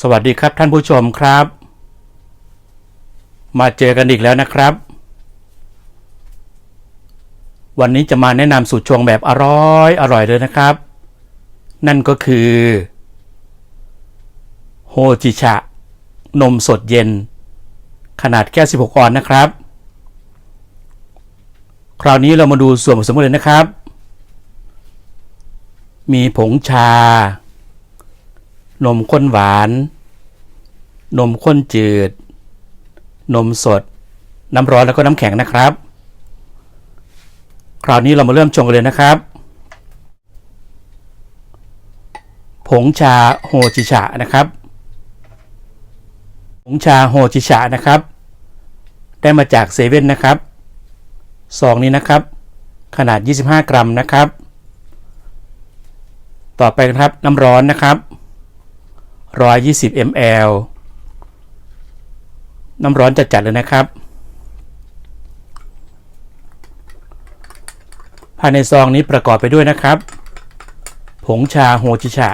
สวัสดีครับท่านผู้ชมครับ มาเจอกันอีกแล้วนะครับ วันนี้จะมาแนะนำสูตรชงแบบอร่อยอร่อยเลยนะครับ นั่นก็คือโฮจิชะ นมสดเย็น ขนาดแก้ว16 ออนซ์นะครับ คราวนี้เรามาดูส่วนผสมกันเลยนะครับ มีผงชา นมข้นหวาน นมข้นจืด นมสด น้ำร้อนแล้วก็น้ำแข็งนะครับ คราวนี้เรามาเริ่มชงกันเลยนะครับ ผงชาโฮจิชะนะครับ ผงชาโฮจิชะนะครับ ได้มาจากเซเว่นนะครับซองนี้นะครับ ขนาด 25 กรัมนะครับ ต่อไปนะครับน้ำร้อนนะครับ 120 ml น้ำร้อนจัดๆเลยนะครับ ภายในซองนี้ประกอบไปด้วยนะครับ ผงชาโฮจิชะ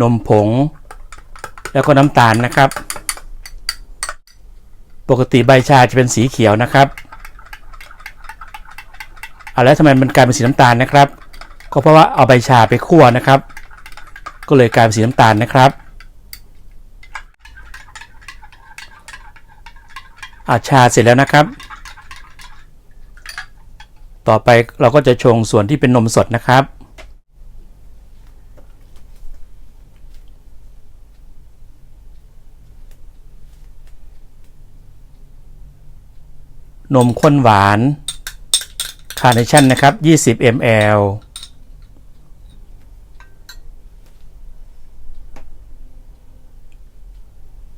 นมผง แล้วก็น้ำตาลนะครับ ปกติใบชาจะเป็นสีเขียวนะครับเอาแล้วทำไมมันกลายเป็นสีน้ำตาลนะครับ ก็เพราะว่าเอาใบชาไปคั่วนะครับ ก็เลยกลายเป็นสีน้ำตาลนะครับ อาชาเสร็จแล้วนะครับ ต่อไปเราก็จะชงส่วนที่เป็นนมสดนะครับนมข้นหวาน คาร์เนชั่นนะครับ 20 ml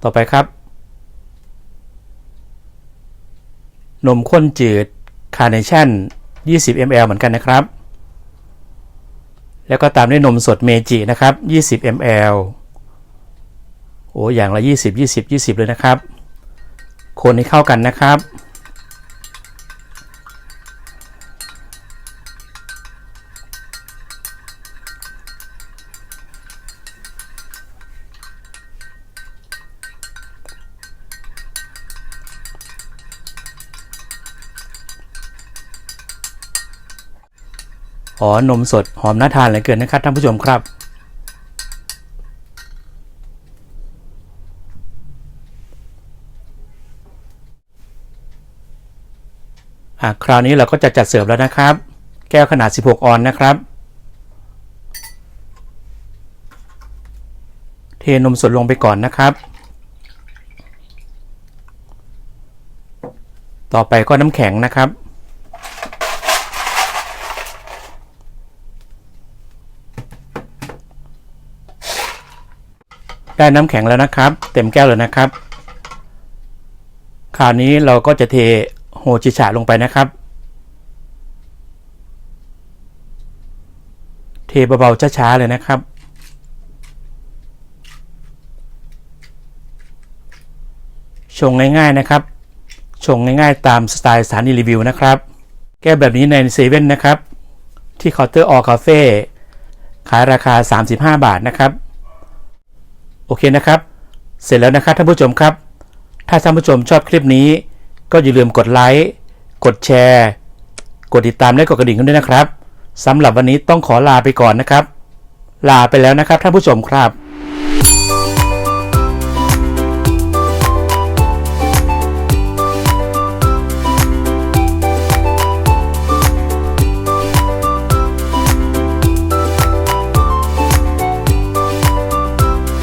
ต่อไปครับ นมข้นจืดคาร์เนชั่น 20 ml เหมือนกันนะครับ แล้วก็ตามด้วยนมสดเมจินะครับ 20 ml โอ้อย่างละ 20 20 20 เลยนะครับ คนให้เข้ากันนะครับ อ๋อนมสดหอมน่าทานเหลือเกินนะครับท่านผู้ชมครับ คราวนี้เราก็จะจัดเสิร์ฟแล้วนะครับ แก้วขนาด 16 ออนนะครับ เทนมสดลงไปก่อนนะครับ ต่อไปก็น้ำแข็งนะครับ ได้น้ำแข็งแล้วนะครับ เต็มแก้วเลยนะครับ คราวนี้เราก็จะเทโฮจิชะลงไปนะครับ เทเบาๆช้าๆเลยนะครับชงง่ายๆนะครับ ชงง่ายๆ ตามสไตล์สถานีรีวิวนะครับ แก้แบบนี้ในเซเว่นนะครับ ที่เคาน์เตอร์ออคาเฟ่ขายราคา 35 บาทนะครับ โอเคนะครับ เสร็จแล้วนะครับท่านผู้ชมครับ ถ้าท่านผู้ชมชอบคลิปนี้ ก็อย่าลืมกดไลค์กดแชร์ กดติดตามและกดกระดิ่งกันด้วยนะครับสำหรับวันนี้ต้องขอลาไปก่อนนะครับ ลาไปแล้วนะครับท่านผู้ชมครับ